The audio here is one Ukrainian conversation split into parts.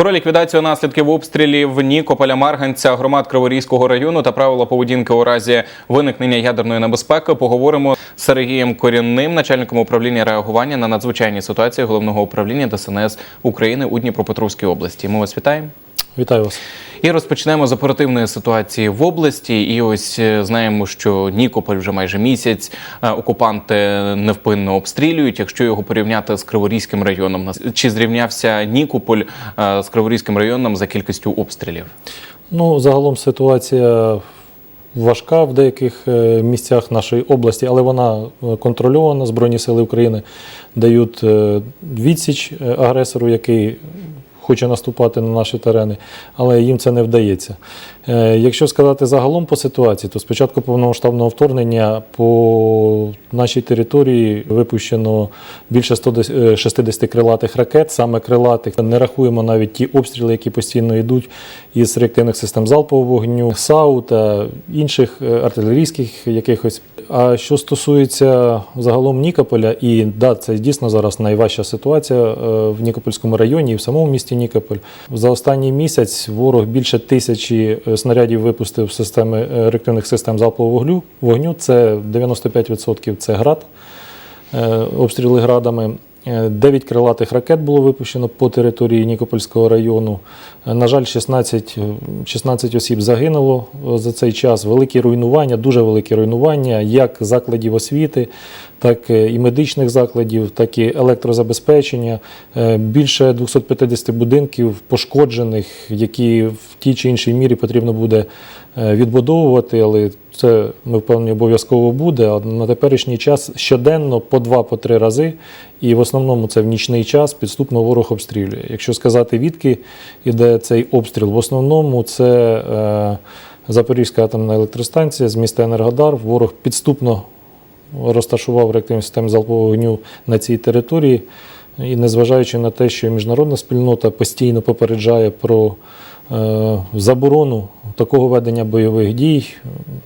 Про ліквідацію наслідків обстрілів Нікополя Марганця, громад Криворізького району та правила поведінки у разі виникнення ядерної небезпеки поговоримо з Сергієм Корінним, начальником управління реагування на надзвичайні ситуації головного управління ДСНС України у Дніпропетровській області. Ми вас вітаємо. Вітаю вас. І розпочнемо з оперативної ситуації в області. І ось е, знаємо, що Нікополь вже майже місяць е, окупанти невпинно обстрілюють. Якщо його порівняти з Криворізьким районом, чи зрівнявся Нікополь е, з Криворізьким районом за кількістю обстрілів? Ну, загалом ситуація важка в деяких місцях нашої області, але вона контрольована. Збройні сили України дають відсіч агресору, який хоче наступати на наші терени, але їм це не вдається. Е, Якщо сказати загалом по ситуації, то спочатку повномасштабного вторгнення по нашій території випущено більше 160 крилатих ракет, саме крилатих. Не рахуємо навіть ті обстріли, які постійно йдуть із реактивних систем залпового вогню, САУ та інших е, артилерійських якихось. А що стосується загалом Нікополя, і да, це дійсно зараз найважча ситуація е, в Нікопольському районі і в самому місті Нікополь. За останній місяць ворог більше тисячі е, снарядів випустив системи е, реактивних систем залпового вогню. вогню. Це 95% це град, е, обстріли градами. Е, Дев'ять крилатих ракет було випущено по території Нікопольського району. Е, На жаль, 16, е, 16 осіб загинуло е, за цей час. Великі руйнування, дуже великі руйнування, як закладів освіти, так е, і медичних закладів, так і електрозабезпечення. Е, Більше 250 будинків пошкоджених, які в тій чи іншій мірі потрібно буде е, відбудовувати, але це ми впевнені обов'язково буде. На теперішній час щоденно по два, по три рази, і в основному це в нічний час підступно ворог обстрілює. Якщо сказати, відки іде цей обстріл, в основному це е, Запорізька атомна електростанція з міста Енергодар. Ворог підступно розташував реактивні системи залпового вогню на цій території. І незважаючи на те, що міжнародна спільнота постійно попереджає про е, заборону такого ведення бойових дій,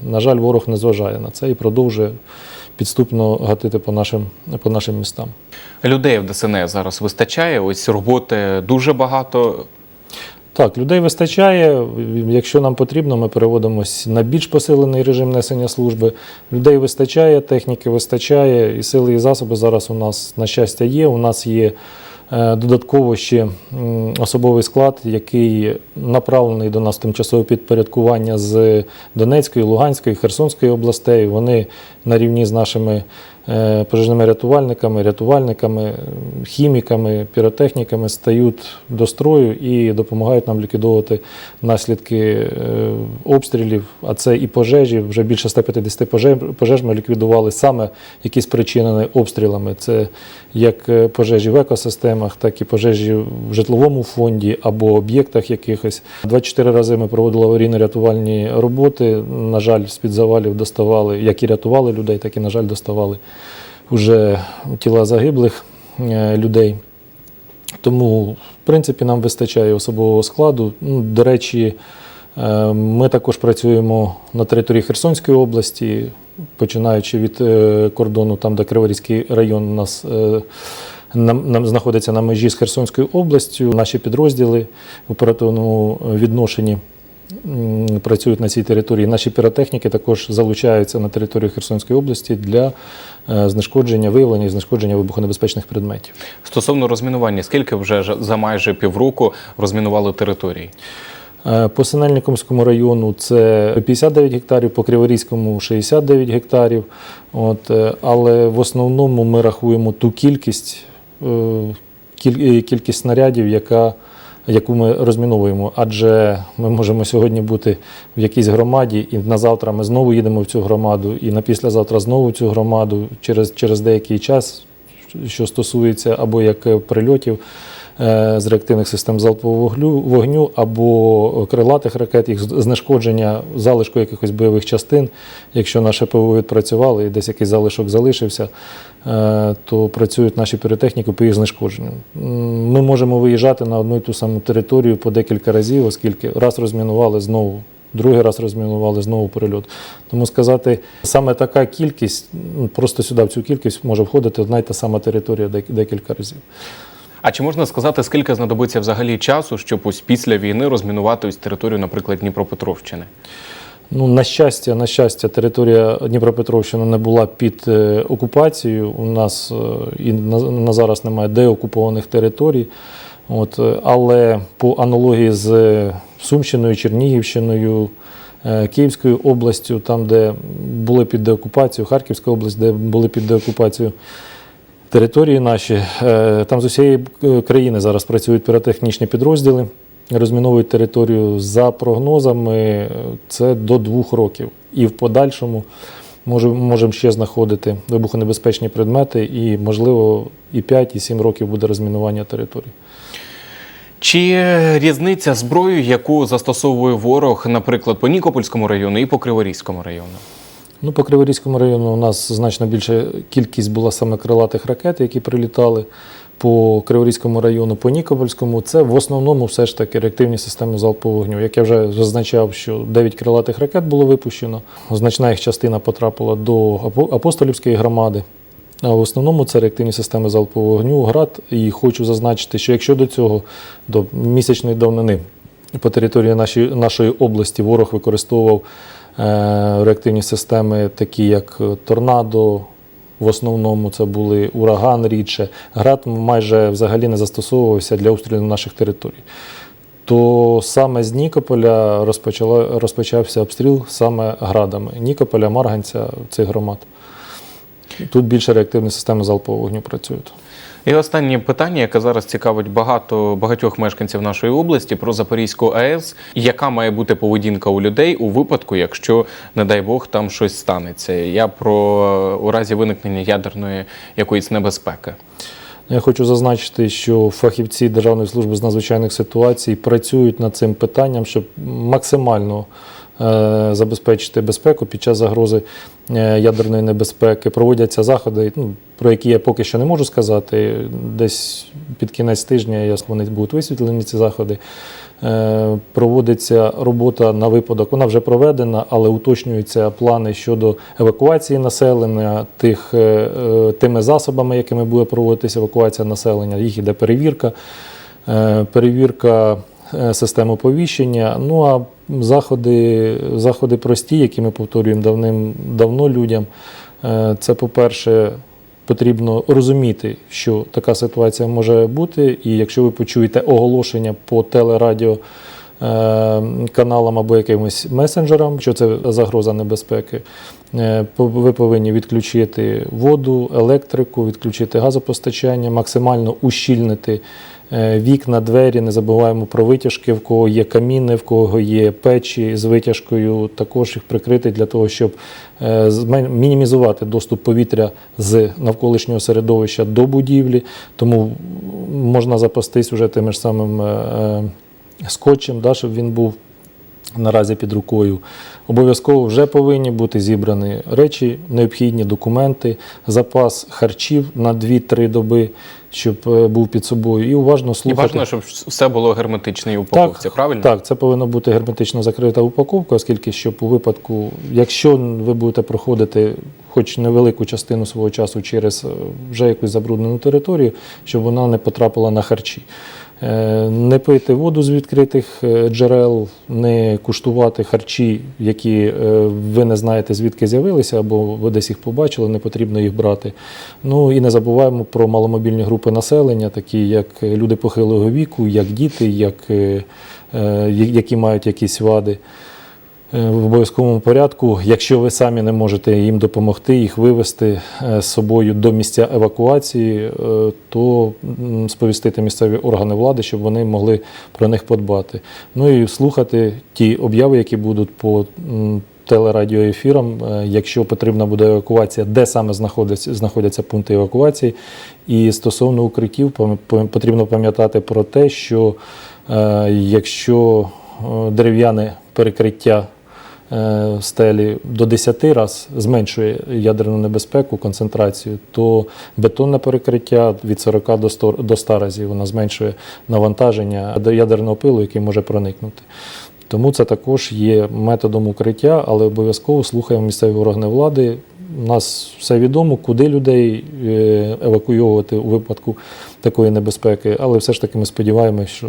на жаль, ворог не зважає на це і продовжує підступно гатити по нашим, по нашим містам. Людей в ДСНС зараз вистачає. Ось роботи дуже багато. Так, людей вистачає. Якщо нам потрібно, ми переводимось на більш посилений режим несення служби. Людей вистачає, техніки вистачає, і сили і засоби зараз у нас, на щастя, є. У нас є додатково ще особовий склад, який направлений до нас тимчасове підпорядкування з Донецької, Луганської, Херсонської областей. Вони на рівні з нашими е, пожежними рятувальниками, рятувальниками, е, хіміками, піротехніками стають до строю і допомагають нам ліквідовувати наслідки е, обстрілів. А це і пожежі. Вже більше 150 пожеж, пожеж ми ліквідували саме які спричинені обстрілами. Це як е, пожежі в екосистемах, так і пожежі в житловому фонді або об'єктах якихось. 24 рази ми проводили аварійно-рятувальні роботи. На жаль, з-під завалів доставали, як і рятували людей, так і, на жаль, доставали вже тіла загиблих е, людей. Тому, в принципі, нам вистачає особового складу. Ну, До речі, е, ми також працюємо на території Херсонської області, починаючи від е, кордону, там, де Криворізький район у нас знаходиться на межі з Херсонською областю. Наші підрозділи в оперативному відношенні працюють на цій території. Наші піротехніки також залучаються на територію Херсонської області для знешкодження, виявлення і знешкодження вибухонебезпечних предметів. Стосовно розмінування, скільки вже за майже півроку розмінували території? Е, По Синельниковському району це 59 гектарів, по Криворізькому 69 гектарів. От, е, але в основному ми рахуємо ту кількість, е, кіль- е, кількість снарядів, яка, яку ми розміновуємо. Адже ми можемо сьогодні бути в якійсь громаді, і на завтра ми знову їдемо в цю громаду, і на післязавтра знову в цю громаду через, через деякий час, що стосується або як е, прильотів з реактивних систем залпового вогню, або крилатих ракет, їх знешкодження залишку якихось бойових частин. Якщо наше ПВО відпрацювали і десь якийсь залишок залишився, е, то працюють наші піротехніки по їх знешкодженню. Ми можемо виїжджати на одну і ту саму територію по декілька разів, оскільки раз розмінували знову. Другий раз розмінували знову перельот. Тому сказати, саме така кількість, просто сюди в цю кількість може входити одна й та сама територія декілька разів. А чи можна сказати, скільки знадобиться взагалі часу, щоб ось після війни розмінувати ось територію, наприклад, Дніпропетровщини? Ну, на щастя, на щастя, територія Дніпропетровщини не була під е, окупацією. У нас е, і на, зараз немає деокупованих територій. От, е, але по аналогії з Сумщиною, Чернігівщиною, Київською областю, там, де були під деокупацією, Харківська область, де були під деокупацією, території наші, е, там з усієї е, країни зараз працюють піротехнічні підрозділи, розміновують територію за прогнозами, е, це до двох років. І в подальшому можемо ще знаходити вибухонебезпечні предмети, і, можливо, і 5, і 7 років буде розмінування території. Чи різниця зброї, яку застосовує ворог, наприклад, по Нікопольському району і по Криворізькому району? Ну, по Криворізькому району у нас значно більша кількість була саме крилатих ракет, які прилітали. По Криворізькому району, по Нікопольському, це в основному все ж таки реактивні системи залпового вогню. Як я вже зазначав, що 9 крилатих ракет було випущено. Значна їх частина потрапила до апостолівської громади. А в основному це реактивні системи залпового вогню, град. І хочу зазначити, що якщо до цього, до місячної давнини, по території нашої, нашої області ворог використовував реактивні системи, такі як е, торнадо. В основному це були ураган рідше. Град майже взагалі не застосовувався для обстрілу наших територій. То саме з Нікополя розпочала, розпочався обстріл саме градами. Нікополя, Марганця, цих громад. Тут більше реактивні системи залпового вогню працюють. І останнє питання, яке зараз цікавить багато багатьох мешканців нашої області про Запорізьку АЕС. Яка має бути поведінка у людей у випадку, якщо, не дай Бог, там щось станеться? Я про у разі виникнення ядерної якоїсь небезпеки. Я хочу зазначити, що фахівці Державної служби з надзвичайних ситуацій працюють над цим питанням, щоб максимально забезпечити безпеку під час загрози е, ядерної небезпеки. Проводяться заходи, ну, про які я поки що не можу сказати. Десь під кінець тижня вони будуть висвітлені ці заходи. Е, Проводиться робота на випадок, вона вже проведена, але уточнюються плани щодо евакуації населення, тих, е, е, тими засобами, якими буде проводитися евакуація населення. Їх іде перевірка, Е, перевірка е, систем оповіщення. Ну а заходи, заходи прості, які ми повторюємо давним-давно людям. Е, Це, по-перше, потрібно розуміти, що така ситуація може бути, і якщо ви почуєте оголошення по телерадіо е, каналам або якимось месенджерам, що це загроза небезпеки, е, ви повинні відключити воду, електрику, відключити газопостачання, максимально ущільнити е, вікна, двері. Не забуваємо про витяжки, в кого є каміни, в кого є печі з витяжкою, також їх прикрити для того, щоб е, мінімізувати доступ повітря з навколишнього середовища до будівлі. Тому можна запастись уже тим ж самим е, е, скотчем, да, щоб він був наразі під рукою. Обов'язково вже повинні бути зібрані речі, необхідні документи, запас харчів на 2-3 доби, щоб е, був під собою. І уважно І слухати. бажано, щоб все було герметичній упаковці, правильно? Так, це повинна бути герметично закрита упаковка, оскільки щоб у випадку, якщо ви будете проходити хоч невелику частину свого часу через е, вже якусь забруднену територію, щоб вона не потрапила на харчі. Е, Не пити воду з відкритих е, джерел, не куштувати харчі, які е, ви не знаєте звідки з'явилися, або ви десь їх побачили, не потрібно їх брати. Ну і не забуваємо про маломобільні групи населення, такі як люди похилого віку, як діти, як, які мають якісь вади. Е, В обов'язковому порядку, якщо ви самі не можете їм допомогти, їх вивезти е, з собою до місця евакуації, е, то сповістити місцеві органи влади, щоб вони могли про них подбати. Ну і слухати ті обяви, які будуть по телерадіоефірам, якщо потрібна буде евакуація, де саме знаходяться, знаходяться пункти евакуації. І стосовно укриттів, потрібно пам'ятати про те, що якщо дерев'яне перекриття стелі до 10 разів зменшує ядерну небезпеку, концентрацію, то бетонне перекриття від 40 до 100, до 100 разів вона зменшує навантаження до ядерного пилу, який може проникнути. Тому це також є методом укриття, але обов'язково слухаємо місцеві органи влади, У нас все відомо, куди людей е, евакуйовувати у випадку такої небезпеки, але все ж таки ми сподіваємося, що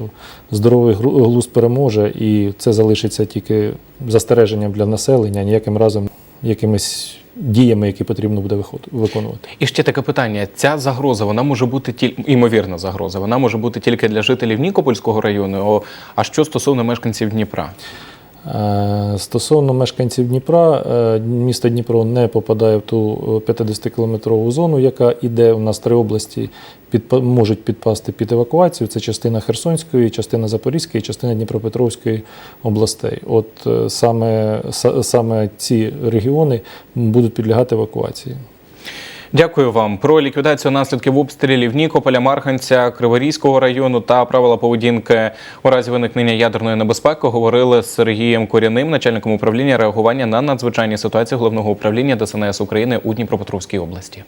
здоровий глузд переможе, і це залишиться тільки застереженням для населення, ніяким разом якимись діями, які потрібно буде виконувати. І ще таке питання: ця загроза вона може бути тільки імовірна загроза. Вона може бути тільки для жителів Нікопольського району. А що стосовно мешканців Дніпра? Е, Стосовно мешканців Дніпра, е, місто Дніпро не попадає в ту 50-кілометрову зону, яка іде. У нас три області підпа- можуть підпасти під евакуацію. Це частина Херсонської, частина Запорізької, частина Дніпропетровської областей. От е, саме, саме ці регіони будуть підлягати евакуації. Дякую вам про ліквідацію наслідків обстрілів Нікополя, Марганця, Криворізького району та правила поведінки у разі виникнення ядерної небезпеки. Говорили з Сергієм Коряним, начальником управління реагування на надзвичайні ситуації головного управління ДСНС України у Дніпропетровській області.